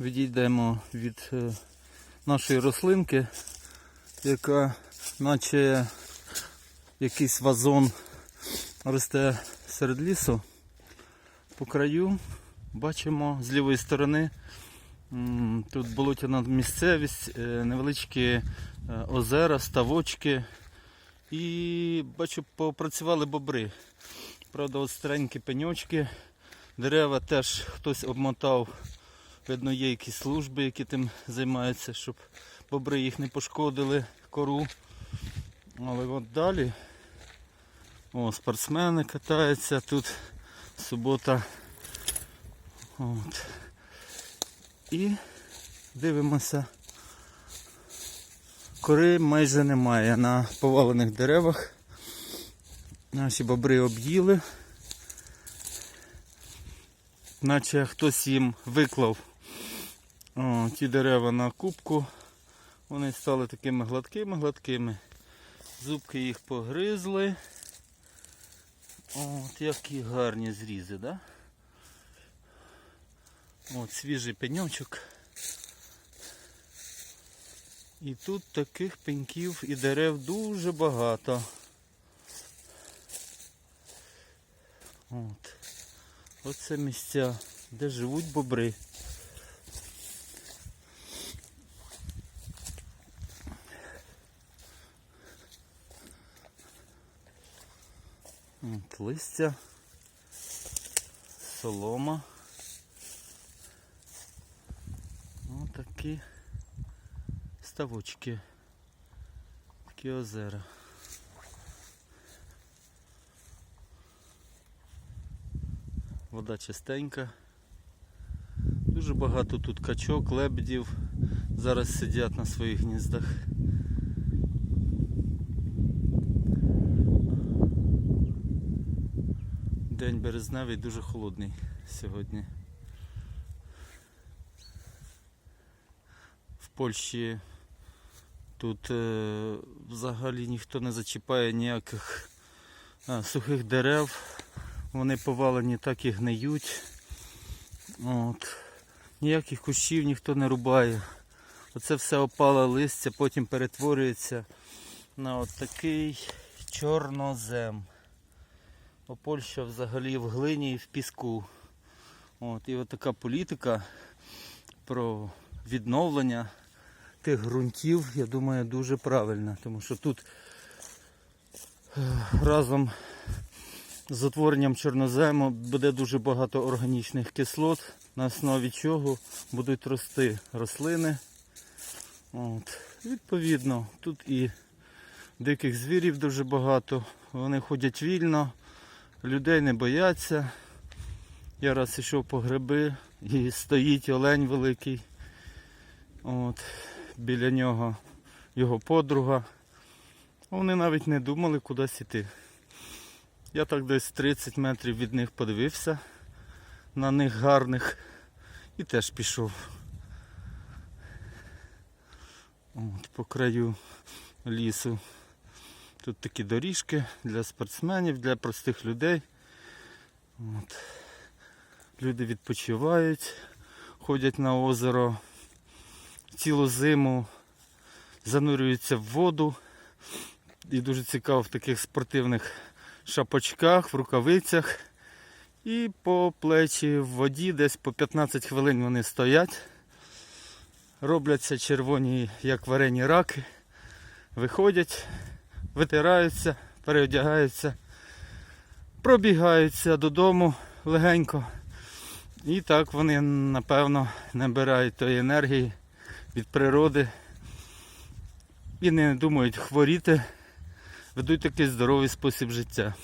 відійдемо від е, нашої рослинки, яка наче якийсь вазон росте серед лісу. По краю бачимо з лівої сторони. Тут болотяна місцевість, е, невеличкі е, озера, ставочки. І бачу, попрацювали бобри. Правда, от старенькі пеньочки. Дерева теж хтось обмотав. Видно, є якісь служби, які тим займаються, щоб бобри їх не пошкодили, кору. Але от далі о, спортсмени катаються тут субота. От. І дивимося. Кори майже немає на повалених деревах. Наші бобри об'їли. Наче хтось їм виклав о, ті дерева на кубку. Вони стали такими гладкими-гладкими. Зубки їх погризли. От які гарні зрізи, да? От свіжий пеньочок. І тут таких пеньків і дерев дуже багато. От. Оце місця, де живуть бобри. От листя, солома. Ось такі ставочки, такі озера. Вода чистенька. Дуже багато тут качок, лебедів. Зараз сидять на своїх гніздах. День березневий дуже холодний сьогодні. В Польщі тут е, взагалі ніхто не зачіпає ніяких е, сухих дерев. Вони повалені так і гниють. От. Ніяких кущів ніхто не рубає. Оце все опале листя, потім перетворюється на от такий чорнозем. Польща взагалі в глині і в піску. От, і от така політика про відновлення тих ґрунтів, я думаю, дуже правильна. Тому що тут е, разом з утворенням чорнозему буде дуже багато органічних кислот, на основі чого будуть рости рослини. От. Відповідно, тут і диких звірів дуже багато, вони ходять вільно, людей не бояться. Я раз йшов по гриби і стоїть олень великий. От. Біля нього його подруга. Вони навіть не думали кудись іти. Я так десь 30 метрів від них подивився на них гарних і теж пішов. От, по краю лісу. Тут такі доріжки для спортсменів, для простих людей. От. Люди відпочивають, ходять на озеро цілу зиму, занурюються в воду. І дуже цікаво в таких спортивних шапочках, в рукавицях. І по плечі в воді, десь по 15 хвилин вони стоять. Робляться червоні, як варені раки. Виходять, витираються, переодягаються, пробігаються додому легенько. І так вони, напевно, набирають тої енергії від природи. І не думають хворіти, ведуть такий здоровий спосіб життя.